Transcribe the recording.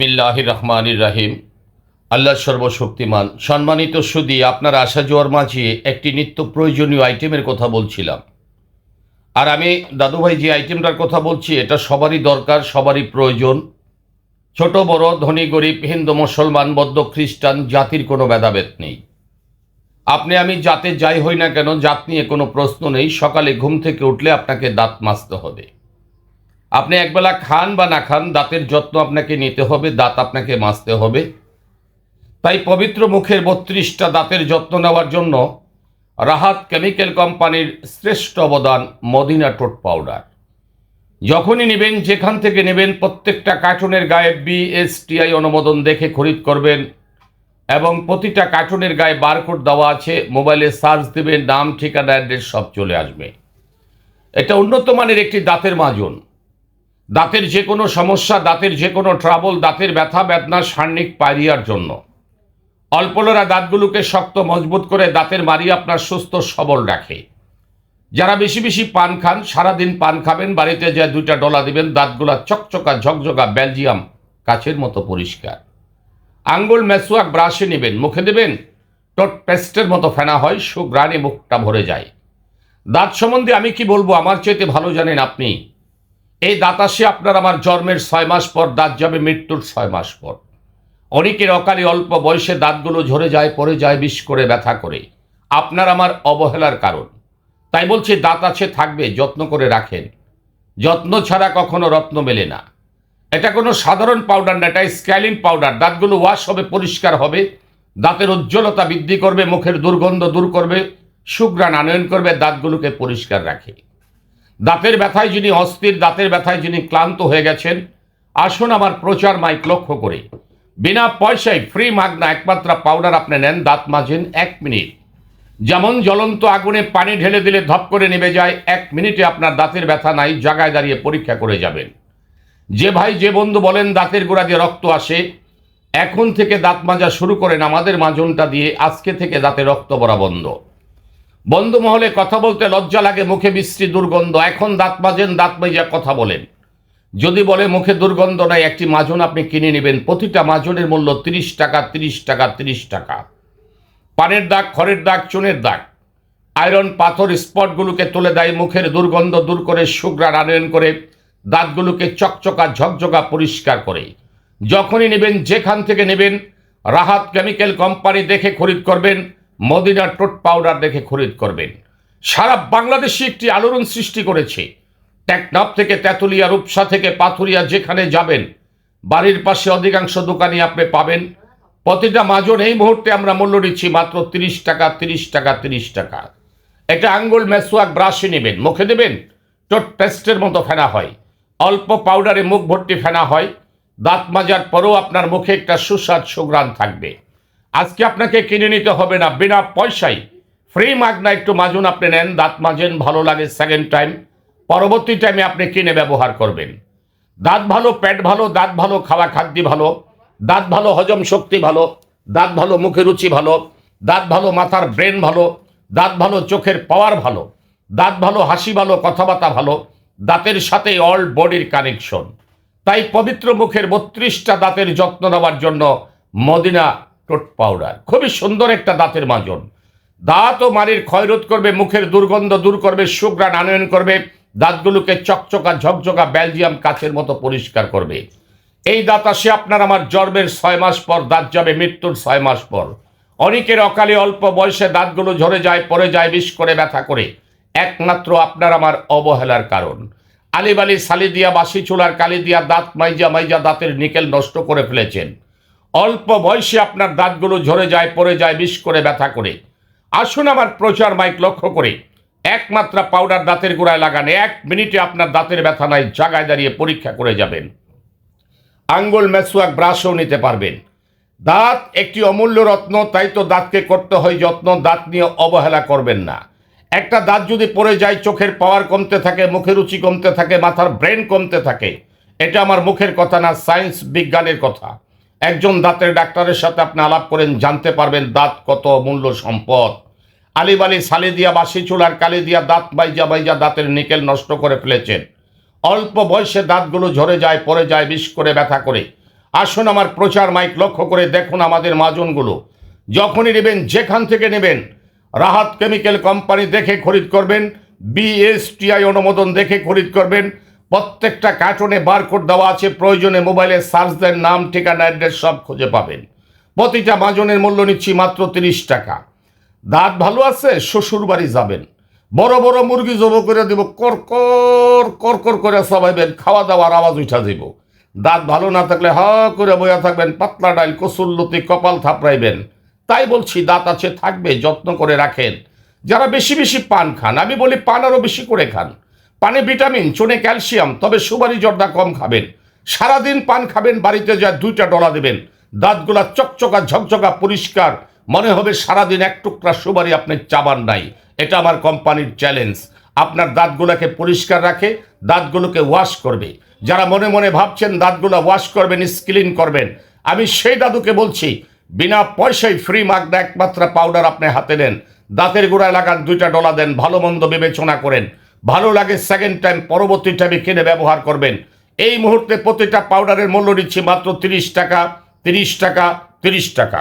বিসমিল্লাহ রহমানির রাহিম আল্লাহ সর্বশক্তিমান। সম্মানিত সুদি, আপনার আশা জোয়ার মাঝে একটি নিত্য প্রয়োজনীয় আইটেমের কথা বলছিলাম। আর আমি, দাদুভাই, যে আইটেমটার কথা বলছি, এটা সবারই দরকার, সবারই প্রয়োজন। ছোট, বড়, ধনী, গরিব, হিন্দু, মুসলমান, বৌদ্ধ, খ্রিস্টান, জাতির কোনো ভেদাভেদ নেই। আপনি, আমি জাতে যাই হই না কেন, জাত নিয়ে কোনো প্রশ্ন নেই। সকালে ঘুম থেকে উঠলে আপনাকে দাঁত মাজতে হবে। আপনি একবেলা খান বা না খান, দাঁতের যত্ন আপনাকে নিতে হবে, দাঁত আপনাকে মাজতে হবে। তাই পবিত্র মুখের বত্রিশটা দাঁতের যত্ন নেওয়ার জন্য রাহাত কেমিক্যাল কোম্পানির শ্রেষ্ঠ অবদান মদিনা টোট পাউডার। যখনই নেবেন, যেখান থেকে নেবেন, প্রত্যেকটা কার্টুনের গায়ে বিএসটিআই অনুমোদন দেখে খরিদ করবেন এবং প্রতিটা কার্টুনের গায়ে বারকোড দেওয়া আছে, মোবাইলে সার্চ দেবেন, নাম, ঠিকানা, অ্যাড্রেস সব চলে আসবে। এটা উন্নত মানের একটি দাঁতের মাজন। দাঁতের যে কোনো সমস্যা, দাঁতের যে কোনো ট্রাবল দাঁতের ব্যথা, বেদনা, সান্নিক পাইরিয়ার জন্য। অল্পলোরা দাঁতগুলোকে শক্ত, মজবুত করে দাঁতের মারি আপনার সুস্থ, সবল রাখে। যারা বেশি বেশি পান খান, সারাদিন পান খাবেন, বাড়িতে যা দুইটা ডলা দিবেন, দাঁতগুলা চকচকা, ঝকঝকা, বেলজিয়াম কাচের মতো পরিষ্কার। আঙ্গুল, মেসুয়াক, ব্রাশে নেবেন, মুখে দেবেন, টট পেস্টের মতো ফেনা হয় সুগ্রানে মুখটা ভরে যায়। দাঁত সম্বন্ধে আমি কি বলব, আমার চাইতে ভালো জানেন আপনি। এই দাঁত আসে আপনার আমার জন্মের ছয় মাস পর, দাঁত যাবে মৃত্যুর ছয় মাস পর। অনেকের অকালে অল্প বয়সে দাঁতগুলো ঝরে যায় পরে যায়, বিষ করে, ব্যথা করে। আপনার আমার অবহেলার কারণ। তাই বলছি, দাঁত আছে, থাকবে, যত্ন করে রাখেন। যত্ন ছাড়া কখনো রত্ন মেলে না। এটা কোনো সাধারণ পাউডার না, এটা স্ক্যালিন পাউডার। দাঁতগুলো ওয়াশ হবে, পরিষ্কার হবে। দাঁতের উজ্জ্বলতা বৃদ্ধি করবে, মুখের দুর্গন্ধ দূর করবে সুগ্রাণ আনয়ন করবে, দাঁতগুলোকে পরিষ্কার রাখে। দাঁতের ব্যথায় যিনি অস্থির, দাঁতের ব্যথায় যিনি ক্লান্ত হয়ে গেছেন, আসুন আমার প্রচার মাইক লক্ষ্য করে। বিনা পয়সায় ফ্রি মাগনা একমাত্র পাউডার আপনি নেন, দাঁত মাজেন এক মিনিট। যেমন জ্বলন্ত আগুনে পানি ঢেলে দিলে ধপ করে নেমে যায়, এক মিনিটে আপনার দাঁতের ব্যথা নাই, জায়গায় দাঁড়িয়ে পরীক্ষা করে যাবেন। যে ভাই, যে বন্ধু বলেন, দাঁতের গোড়া দিয়ে রক্ত আসে, এখন থেকে দাঁত মাজা শুরু করেন আমাদের মাজনটা দিয়ে, আজকে থেকে দাঁতে রক্ত পড়া বন্ধ। বন্ধু মহলে কথা বলতে লজ্জা লাগে, মুখে বিশ্রী দুর্গন্ধ। এখন দাঁত মাজেন, দাঁত মাজা কথা বলেন। যদি বলে মুখে দুর্গন্ধ নাই, একটি মাজন আপনি কিনে নেবেন। প্রতিটা মাজনের মূল্য তিরিশ টাকা তিরিশ টাকা তিরিশ টাকা। পানের দাগ, খড়ের দাগ, চুনের দাগ। আয়রন, পাথর, স্পটগুলোকে তুলে দেয়। মুখের দুর্গন্ধ দূর করে সুগ্রাণ আনয়ন করে, দাঁতগুলোকে চকচকা, ঝকঝকা পরিষ্কার করে। যখনই নেবেন, যেখান থেকে নেবেন, রাহাত কেমিক্যাল কোম্পানি দেখে খরিদ করবেন। মদিনা টোট পাউডার দেখে খরিদ করবেন। সারা বাংলাদেশে একটি আলোড়ন সৃষ্টি করেছে। টেকনাফ থেকে তেঁতুলিয়া, রূপসা থেকে পাথুরিয়া যেখানে যাবেন, বাড়ির পাশে অধিকাংশ দোকানে আপনি পাবেন। প্রতিটা মাজন এই মুহূর্তে আমরা মূল্য নিচ্ছি মাত্র তিরিশ টাকা তিরিশ টাকা তিরিশ টাকা। একটা আঙ্গুল মেসোয়াক ব্রাশে নেবেন, মুখে দেবেন, টোট পেস্টের মতো ফেনা হয়। অল্প পাউডারে মুখ ভর্তি ফেনা হয়। দাঁত মাজার পরেও আপনার মুখে একটা সুস্বাদ সুগ্রাণ থাকবে। আজকে আপনাকে কিনে নিতে হবে না, বিনা পয়সায়। ফ্রি মাগনা একটু মাজুন আপনি নেন, দাঁত মাজেন, ভালো লাগে সেকেন্ড টাইম পরবর্তী টাইমে আপনি কিনে ব্যবহার করবেন। দাঁত ভালো, পেট ভালো, দাঁত ভালো, খাওয়া খাদ্য ভালো। দাঁত ভালো, হজম শক্তি ভালো। দাঁত ভালো, মুখে রুচি ভালো। দাঁত ভালো, মাথার ব্রেন ভালো। দাঁত ভালো, চোখের পাওয়ার ভালো। দাঁত ভালো, হাসি ভালো, কথাবার্তা ভালো। দাঁতের সাথে অল বডির কানেকশন তাই পবিত্র মুখের বত্রিশটা দাঁতের যত্ন নেওয়ার জন্য মদিনা টোট পাউডার। খুবই সুন্দর একটা দাঁতের মাজন। দাঁত ও মারির ক্ষয়রোধ করবে, মুখের দুর্গন্ধ দূর করবে সুগ্রাণ আনয়ন করবে, দাঁতগুলোকে চকচকা, ঝকঝকা, বেলজিয়াম কাচের মতো পরিষ্কার করবে। এই দাঁত আসে আপনার আমার জন্মের ছয় মাস পর, দাঁত যাবে মৃত্যুর ছয় মাস পর। অনেকের অকালে অল্প বয়সে দাঁতগুলো ঝরে যায় পরে যায়, বিষ করে, ব্যথা করে। একমাত্র আপনার আমার অবহেলার কারণ। আলিবালি সালি দিয়া বাসি চুলার কালি দিয়া দাঁত মাইজা মাইজা দাঁতের নিকেল নষ্ট করে ফেলেছেন। অল্প বয়সে আপনার দাঁতগুলো ঝরে যায়, পড়ে যায়, বিষ করে ব্যথা করে। আসুন আমার প্রচার মাইক লক্ষ্য করে। একমাত্র পাউডার দাঁতের গোড়ায় লাগান। এক মিনিটে আপনার দাঁতের ব্যথা নাই, জায়গায় দাঁড়িয়ে পরীক্ষা করে যাবেন। আঙ্গুল, মেসুয়াক, ব্রাশও নিতে পারবেন। দাঁত একটি অমূল্য রত্ন, তাই তো দাঁতকে করতে হয় যত্ন, দাঁত নিয়ে অবহেলা করবেন না। একটা দাঁত যদি পড়ে যায়, চোখের পাওয়ার কমতে থাকে, মুখের রুচি কমতে থাকে, মাথার ব্রেন কমতে থাকে। এটা আমার মুখের কথা না, সায়েন্স বিজ্ঞানের কথা। একজন দাঁতের ডাক্তারের সাথে আপনি আলাপ করেন, জানতে পারবেন দাঁত কত অমূল্য সম্পদ। আলিবালি সালি দিয়া বাসি চুলার কালি দিয়া দাঁত বাইজা বাইজা দাঁতের নিকেল নষ্ট করে ফেলেছেন। অল্প বয়সে দাঁতগুলো ঝরে যায়, পড়ে যায়, বিষ করে ব্যথা করে। আসুন আমার প্রচার মাইক লক্ষ্য করে দেখুন আমাদের মাজনগুলো। যখনই নেবেন, যেখান থেকে নেবেন, রাহাত কেমিক্যাল কোম্পানি দেখে খরিদ করবেন, বিএসটিআই অনুমোদন দেখে খরিদ করবেন প্রত্যেকটা কার্টনে বারকোড দেওয়া আছে, প্রয়োজনে মোবাইলে সার্চ দেন নাম, ঠিকানা, অ্যাড্রেস সব খুঁজে পাবেন। প্রতিটা মাজনের মূল্য নিচ্ছি মাত্র তিরিশ টাকা। দাঁত ভালো আছে শ্বশুর বাড়ি যাবেন। বড় বড় মুরগি জব করে দেব, কর কর কর সবাইবেন, খাওয়া দাওয়ার আওয়াজ উঠা দেব। দাঁত ভালো না থাকলে হ করে বইয়া থাকবেন, পাতলা ডাইল কসুল্লতি কপাল থাপড়াইবেন। তাই বলছি, দাঁত আছে, থাকবে, যত্ন করে রাখেন। যারা বেশি বেশি পান খান, আমি বলি পান আরও বেশি করে খান। পানে ভিটামিন, চনে ক্যালসিয়াম, তবে সুপারি জর্দা কম খাবেন। সারাদিন পান খাবেন, বাড়িতে যা দুইটা ডলা দেবেন। দাঁতগুলা চকচকা, ঝকঝকা, পরিষ্কার। মনে হবে সারাদিন এক টুকরা সুপারি আপনি চাবান নাই। এটা আমার কোম্পানির চ্যালেঞ্জ। আপনার দাঁতগুলোকে পরিষ্কার রাখে, দাঁতগুলোকে ওয়াশ করবে। যারা মনে মনে ভাবছেন দাঁতগুলো ওয়াশ করবেন স্ক্লিন করবেন, আমি সেই দাদুকে বলছি, বিনা পয়সায় ফ্রি মাগনা একমাত্র পাউডার আপনি হাতে নেন। দাঁতের গোড়ায় লাগান দুইটা ডলা দেন, ভালো মন্দ বিবেচনা করেন। ভালো লাগে সেকেন্ড টাইম পরবর্তী টাইমে কিনে ব্যবহার করবেন। এই মুহূর্তে প্রতিটা পাউডারের মূল্য নিচ্ছি মাত্র তিরিশ টাকা তিরিশ টাকা তিরিশ টাকা।